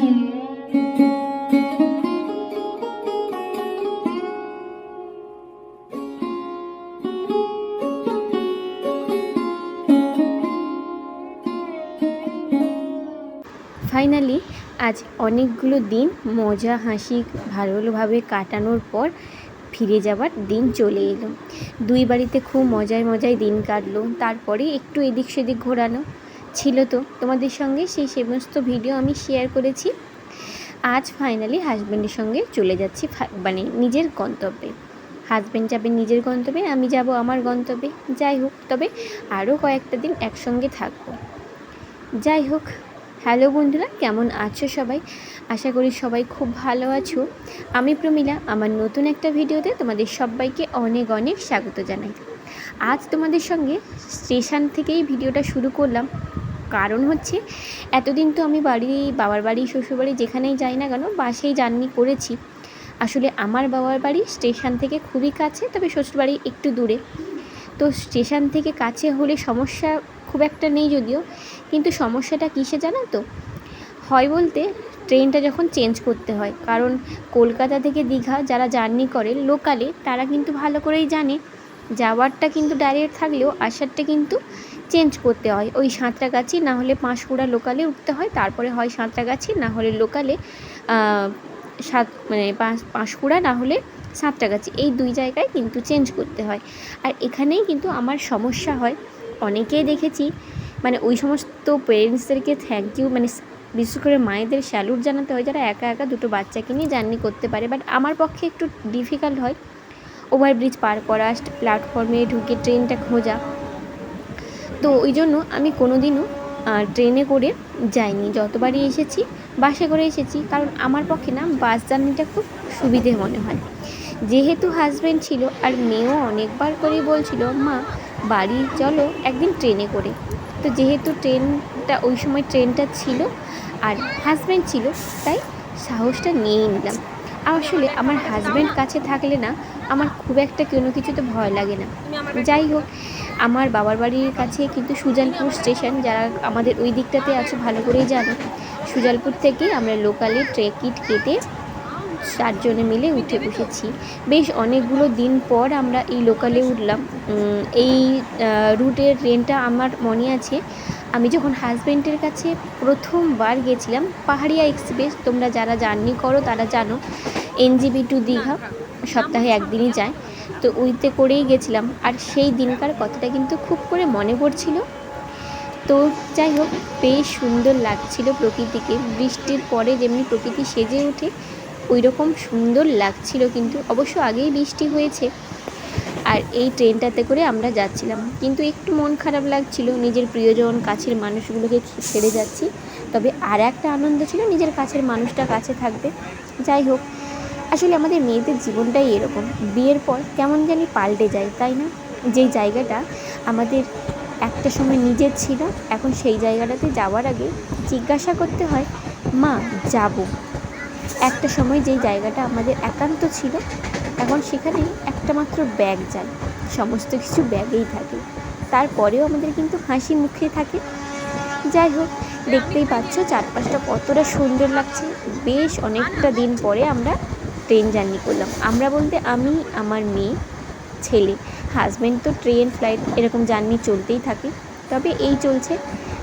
Finally আজ অনেকগুলো দিন মজা, হাসি, ভালোভাবে কাটানোর পর ফিরে যাবার দিন চলে এলো। দুই বাড়িতে খুব মজায় মজায় দিন কাটলো। তারপরে একটু এদিক সেদিক ঘোরানো। ছিল তো। তোমাদের সঙ্গে সেই সমস্ত ভিডিও আমি শেয়ার করেছি। আজ ফাইনালি হাজব্যান্ডের সঙ্গে চলে যাচ্ছি মানে নিজের গন্তব্যে। হাজব্যান্ড যাবে নিজের গন্তব্যে, আমি যাব আমার গন্তব্যে। যাই হোক, তবে আরও কয়েকটা দিন একসঙ্গে থাকব। যাই হোক হ্যালো বন্ধুরা, কেমন আছো সবাই? আশা করি সবাই খুব ভালো আছো। আমি প্রমিলা, আমার নতুন একটা ভিডিওতে তোমাদের সবাইকে অনেক অনেক স্বাগত জানাই। আজ তোমাদের সঙ্গে স্টেশন থেকেই ভিডিওটা শুরু করলাম। কারণ হচ্ছে, এতদিন তো আমি বাড়ি, বাবার বাড়ি শ্বশুরবাড়ি যেখানেই যাই না কেন, বাসেই জার্নি করেছি। আসলে আমার বাবার বাড়ি স্টেশন থেকে খুবই কাছে, তবে শ্বশুরবাড়ি একটু দূরে। তো স্টেশন থেকে কাছে হলে সমস্যা খুব একটা নেই যদিও, কিন্তু সমস্যাটা কিসে জানো তো? হয় বলতে, ট্রেনটা যখন চেঞ্জ করতে হয়, কারণ কলকাতা থেকে দীঘা যারা জার্নি করে, লোকালে, তারা কিন্তু ভালো করেই জানে। যাওয়ারটা কিন্তু ডাইরেক্ট থাকলেও আসারটা কিন্তু চেঞ্জ করতে হয়। ওই সাঁতরাগাছি না হলে পাঁশকুড়া লোকালে উঠতে হয়, তারপরে হয় সাঁতরাগাছি না হলে লোকালে সাত মানে পাঁশ, পাঁশকুড়া না হলে সাঁতরাগাছি এই দুই জায়গায় কিন্তু চেঞ্জ করতে হয়। আর এখানেই কিন্তু আমার সমস্যা হয়। অনেকেই দেখেছি মানে ওই সমস্ত পেরেন্টসদেরকে থ্যাংক ইউ মানে বিশেষ করে মায়েদের স্যালুট জানাতে হয়, যারা একা একা দুটো বাচ্চাকে নিয়ে জার্নি করতে পারে। বাট আমার পক্ষে একটু ডিফিকাল্ট হয়। ওভারব্রিজ পার করা প্ল্যাটফর্মে ঢুকে ট্রেনটা খোঁজা। তো ওই জন্য আমি কোনো দিনও ট্রেনে করে যাইনি। যতবারই এসেছি, বাসে করে এসেছি, কারণ আমার পক্ষে না, বাস জার্নিটা খুব সুবিধে মনে হয়। যেহেতু হাজব্যান্ড ছিল আর মেয়েও অনেকবার করেই বলছিল, মা, বাড়ি চলো একদিন ট্রেনে করে। তো যেহেতু ট্রেনটা, ওই সময় ট্রেনটা ছিল আর হাজব্যান্ড ছিল, তাই সাহসটা নিয়েই নিলাম। আসলে আমার হাজব্যান্ড কাছে থাকলে না, আমার খুব একটা কোনো কিছুতে ভয় লাগে না। যাই হোক, আমার বাবার বাড়ির কাছে কিন্তু সুজালপুর স্টেশন যারা আমাদের ওই দিকটাতে আছে, ভালো করেই জানো। সুজালপুর থেকে আমরা লোকালে ট্রেকিট কেটে চারজনে মিলে উঠে বসেছি। বেশ অনেকগুলো দিন পর আমরা এই লোকালে উঠলাম। এই রুটের ট্রেনটা আমার মনে আছে আমি যখন হাজব্যান্ডের কাছে প্রথমবার গেছিলাম পাহাড়িয়া এক্সপ্রেস, তোমরা যারা জার্নি করো তারা জানো, এনজিবি টু দীঘা সপ্তাহে একদিনই যায়। তো উইতে করেই গেছিলাম। আর সেই দিনকার কথাটা কিন্তু খুব করে মনে পড়ছিল। তো যাই হোক, বেশ সুন্দর লাগছিল প্রকৃতিকে। বৃষ্টির পরে যেমনি প্রকৃতি সেজে ওঠে ওই রকম সুন্দর লাগছিল কিন্তু। অবশ্য আগেই বৃষ্টি হয়েছে। আর এই ট্রেনটাতে করে আমরা যাচ্ছিলাম। কিন্তু একটু মন খারাপ লাগছিল, নিজের প্রিয়জন, কাছের মানুষগুলোকে ছেড়ে যাচ্ছি। তবে আর একটা আনন্দ ছিল নিজের কাছের মানুষটা কাছে থাকবে। যাই হোক, আসলে আমাদের মেয়েদের জীবনটাই এরকম। বিয়ের পর কেমন জানি পাল্টে যায়, তাই না? যেই জায়গাটা আমাদের একটা সময় নিজের ছিল, এখন সেই জায়গাটাতে যাওয়ার আগে জিজ্ঞাসা করতে হয়, মা, যাব? একটা সময় যেই জায়গাটা আমাদের একান্ত ছিল এখন সেখানে একটা মাত্র ব্যাগ যায়। সমস্ত কিছু ব্যাগেই থাকে। তারপরেও আমাদের কিন্তু হাসি মুখে থাকে। যাই হোক, দেখতেই পাচ্ছ চারপাশটা কতটা সুন্দর লাগছে। বেশ অনেকটা দিন পরে আমরা ট্রেন জার্নি করলাম। আমরা বলতে আমি, আমার মেয়ে, ছেলে। হাজব্যান্ড তো ট্রেন, ফ্লাইট এরকম জার্নি চলতেই থাকে। তবে এই চলছে।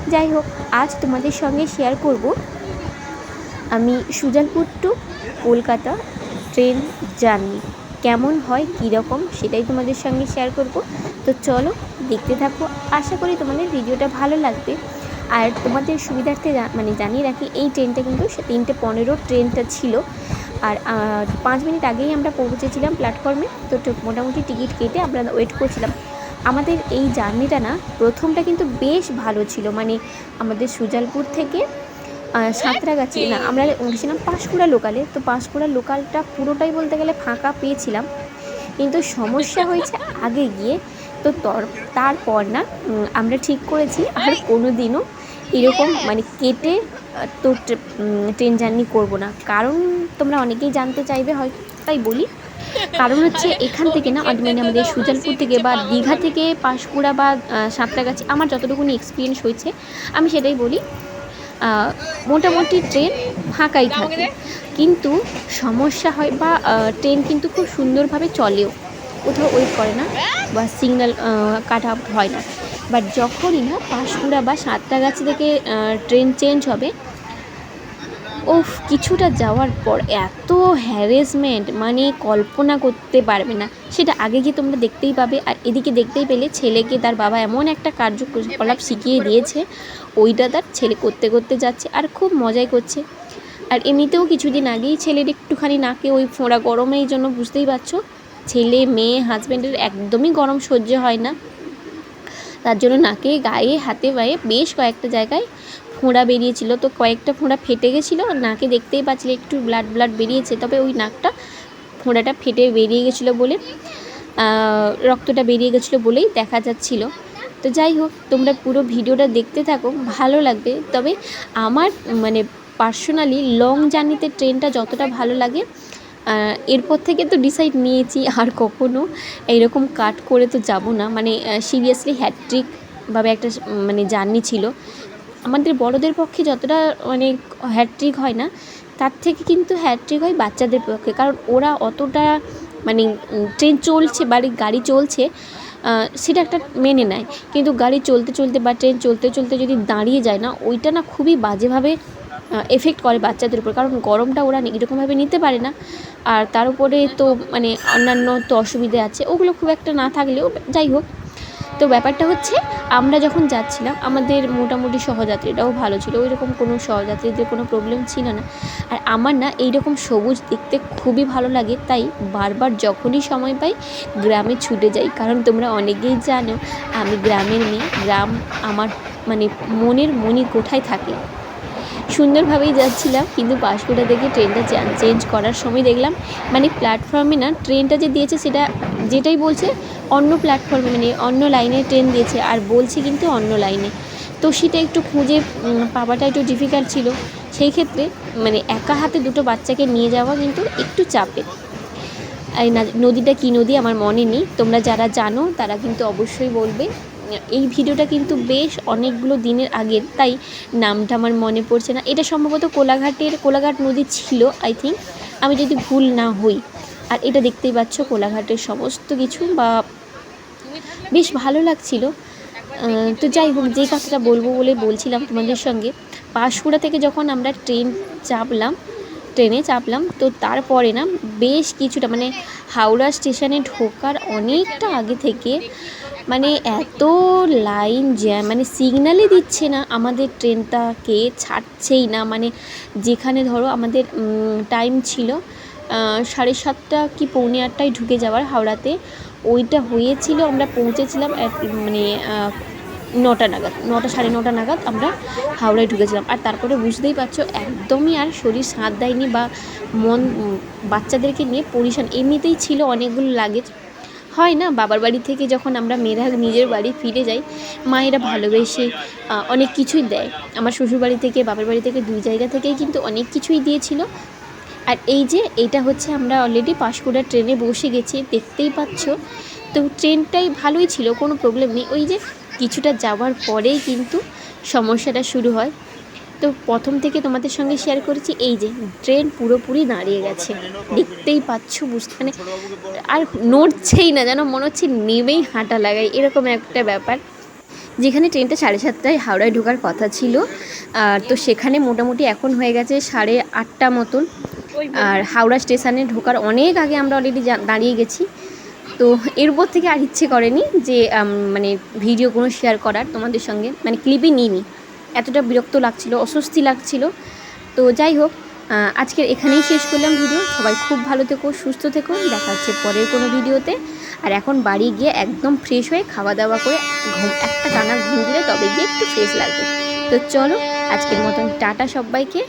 যাই হোক, আজ তোমাদের সঙ্গে শেয়ার করব। আমি Sujalpur to Kolkata train journey. কেমন হয় কীরকম সেটাই তোমাদের সঙ্গে শেয়ার করব। তো চলো, দেখতে থাকো। আশা করি তোমাদের ভিডিওটা ভালো লাগবে। আর তোমাদের সুবিধার্থে মানে জানিয়ে রাখি, এই ট্রেনটা কিন্তু সে তিনটে পনেরো ট্রেনটা ছিল। আর পাঁচ মিনিট আগেই আমরা পৌঁছেছিলাম প্ল্যাটফর্মে তো মোটামুটি টিকিট কেটে আমরা ওয়েট করছিলাম। আমাদের এই জার্নিটা না, প্রথমটা কিন্তু বেশ ভালো ছিল। মানে আমাদের সুজালপুর থেকে সাঁতরাগাছি না, আমরা গেছিলাম পাঁশকুড়া লোকালে, তো পাঁশকুড়া লোকালটা পুরোটাই বলতে গেলে ফাঁকা পেয়েছিলাম। কিন্তু সমস্যা হয়েছে আগে গিয়ে, তো তর- তারপর না আমরা ঠিক করেছি, আর কোনো দিনও এরকম মানে কেটে, তো ট্রেন জার্নি করব না। কারণ তোমরা অনেকেই জানতে চাইবে হয়, তাই বলি। কারণ হচ্ছে এখান থেকে না মানে আমাদের সুজালপুর থেকে বা দীঘা থেকে পাঁশকুড়া বা সাঁতরাগাছি আমার যতটুকুনি এক্সপিরিয়েন্স হয়েছে, আমি সেটাই বলি। মোটামুটি ট্রেন ফাঁকাই থাকে। কিন্তু সমস্যা হয় বা ট্রেন কিন্তু খুব সুন্দরভাবে চলেও। কোথাও ওয়েট করে না বা সিগন্যাল কাট আউট হয় না। বাট যখনই না, পাঁশকুড়া বা সাতটা গাছ থেকে ট্রেন চেঞ্জ হবে ওফ কিছুটা যাওয়ার পর এত হ্যারেসমেন্ট মানে কল্পনা করতে পারবে না। সেটা আগে গিয়ে তোমরা দেখতেই পাবে আর এদিকে দেখতেই পেলে ছেলেকে তার বাবা এমন একটা কার্যকলাপ শিখিয়ে দিয়েছে। ওইটা তার ছেলে করতে করতে যাচ্ছে আর খুব মজাই করছে। আর এমনিতেও কিছুদিন আগেই ছেলের একটুখানি নাকে ওই ফোঁড়া গরমের জন্য বুঝতেই পারছ, ছেলে, মেয়ে হাজব্যান্ডের একদমই গরম সহ্য হয় না। তার জন্য নাকে, গায়ে, হাতে, পায়ে বেশ কয়েকটা জায়গায় ফোঁড়া বেরিয়েছিল। তো কয়েকটা ফোঁড়া ফেটে গেছিল নাকে দেখতেই পাচ্ছিলে একটু ব্লাড ব্লাড বেরিয়েছে। তবে ওই নাকটা, ফোঁড়াটা ফেটে বেরিয়ে গেছিল বলে রক্তটা বেরিয়ে গেছিল বলেই দেখা যাচ্ছিল। তো যাই হোক, তোমরা পুরো ভিডিওটা দেখতে থাকো, ভালো লাগবে। তবে আমার মানে পার্সোনালি লং জার্নিতে ট্রেনটা যতটা ভালো লাগে এরপর থেকে তো ডিসাইড নিয়েছি আর কখনো এইরকম কাট করে তো যাব না। মানে সিরিয়াসলি হ্যাট্রিক ভাবে একটা মানে জার্নি ছিল। আমাদের বড়দের পক্ষে যতটা মানে হ্যাট্রিক হয় না, তার থেকে কিন্তু হ্যাট্রিক হয় বাচ্চাদের পক্ষে। কারণ ওরা অতটা মানে ট্রেন চলছে বাড়ি গাড়ি চলছে সেটা একটা মেনে নেয়। কিন্তু গাড়ি চলতে চলতে বা ট্রেন চলতে চলতে যদি দাঁড়িয়ে যায় না, ওইটা না খুবই বাজেভাবে এফেক্ট করে বাচ্চাদের উপর। কারণ গরমটা ওরা এরকমভাবে নিতে পারে না। আর তার উপরে তো মানে অন্যান্য তো অসুবিধে আছে, ওগুলো খুব একটা না থাকলেও, যাই হোক তো ব্যাপারটা হচ্ছে, আমরা যখন যাচ্ছিলাম, আমাদের মোটামুটি সহযাত্রীটাও ভালো ছিল ওই রকম কোনো সহযাত্রীদের কোনো প্রবলেম ছিল না। আর আমার না এই রকম সবুজ দেখতে খুবই ভালো লাগে, তাই বারবার যখনই সময় পাই গ্রামে ছুটে যাই। কারণ তোমরা অনেকেই জানো, আমি গ্রামের মেয়ে, গ্রাম আমার মানে মনের মনি কোঠায় থাকে। সুন্দরভাবেই যাচ্ছিলাম, কিন্তু পাঁশকুড়া থেকে ট্রেনটা চেঞ্জ করার সময় দেখলাম মানে প্ল্যাটফর্মে না ট্রেনটা যে দিয়েছে সেটা যেটাই বলছে অন্য প্ল্যাটফর্মে মানে অন্য লাইনে ট্রেন দিয়েছে আর বলছে কিন্তু অন্য লাইনে তো সেটা একটু খুঁজে পাওয়াটা একটু ডিফিকাল্ট ছিল। সেই ক্ষেত্রে মানে একা হাতে দুটো বাচ্চাকে নিয়ে যাওয়া কিন্তু একটু চাপের। এই নদীটা কী নদী আমার মনে নেই। তোমরা যারা জানো তারা কিন্তু অবশ্যই বলবে। এই ভিডিওটা কিন্তু বেশ অনেকগুলো দিনের আগের, তাই নামটা আমার মনে পড়ছে না। এটা সম্ভবত কোলাঘাটের, কোলাঘাট নদী ছিল আই থিঙ্ক আমি যদি ভুল না হই, আর এটা দেখতেই পাচ্ছ কোলাঘাটের সমস্ত কিছু, বা বেশ ভালো লাগছিল। তো যাই হোক, যে কথাটা বলব বলে বলছিলাম তোমাদের সঙ্গে, পাঁশকুড়া থেকে যখন আমরা ট্রেন চাপলাম, ট্রেনে চাপলাম, তো তারপরে না বেশ কিছুটা মানে হাওড়া স্টেশনে ঢোকার অনেকটা আগে থেকে মানে এত লাইন জ্যাম মানে সিগনালই দিচ্ছে না আমাদের ট্রেনটাকে ছাড়ছেই না। মানে যেখানে ধরো আমাদের টাইম ছিল সাড়ে সাতটা কি পৌনে আটটায় ঢুকে যাওয়ার হাওড়াতে, ওইটা হয়েছিল আমরা পৌঁছেছিলাম মানে নটা নাগাদ, নটা সাড়ে নটা নাগাদ আমরা হাওড়ায় ঢুকেছিলাম। আর তারপরে বুঝতেই পারছ, একদমই আর শরীর সাঁত দেয়নি বা মন বাচ্চাদেরকে নিয়ে পরিশান, এমনিতেই ছিল অনেকগুলো লাগেজ হয় না, বাবার বাড়ি থেকে যখন আমরা মেয়েরা নিজের বাড়ি ফিরে যাই, মায়েরা ভালোবেসে অনেক কিছুই দেয়। আমার শ্বশুর বাড়ি থেকে, বাবার বাড়ি থেকে দুই জায়গা থেকেই কিন্তু অনেক কিছুই দিয়েছিল। আর এই যে, এইটা হচ্ছে আমরা অলরেডি পাঁশকুড়া ট্রেনে বসে গেছি, দেখতেই পাচ্ছ। তো ট্রেনটাই ভালোই ছিল, কোনো প্রবলেম নেই। ওই যে, কিছুটা যাওয়ার পরেই কিন্তু সমস্যাটা শুরু হয়। তো প্রথম থেকে তোমাদের সঙ্গে শেয়ার করেছি, এই যে ট্রেন পুরোপুরি দাঁড়িয়ে গেছে। দেখতেই পাচ্ছ বুঝতে মানে আর নড়ছেই না, যেন মনে হচ্ছে নেমেই হাঁটা লাগাই, এরকম একটা ব্যাপার। যেখানে ট্রেনটা সাড়ে সাতটায় হাওড়ায় ঢোকার কথা ছিল, আর তো সেখানে মোটামুটি এখন হয়ে গেছে সাড়ে আটটা মতন। আর হাওড়া স্টেশনে ঢোকার অনেক আগে আমরা অলরেডি দাঁড়িয়ে গেছি। তো এরপর থেকে আর ইচ্ছে করেনি যে মানে ভিডিও কোনো শেয়ার করার তোমাদের সঙ্গে মানে ক্লিপই নিইনি। এতটা বিরক্ত লাগছিল, অস্বস্তি লাগছিল। তো যাই হোক আজকের এখানেই শেষ করলাম ভিডিও। সবাই খুব ভালো থেকো, সুস্থ থেকো। দেখা হচ্ছে পরের কোনো ভিডিওতে। আর এখন বাড়ি গিয়ে একদম ফ্রেশ হয়ে খাওয়া দাওয়া করে ঘুম, একটা টানা ঘুম দিলে তবে গিয়ে একটু ফ্রেশ লাগবে। তো চলো, আজকের মতন টাটা সবাইকে।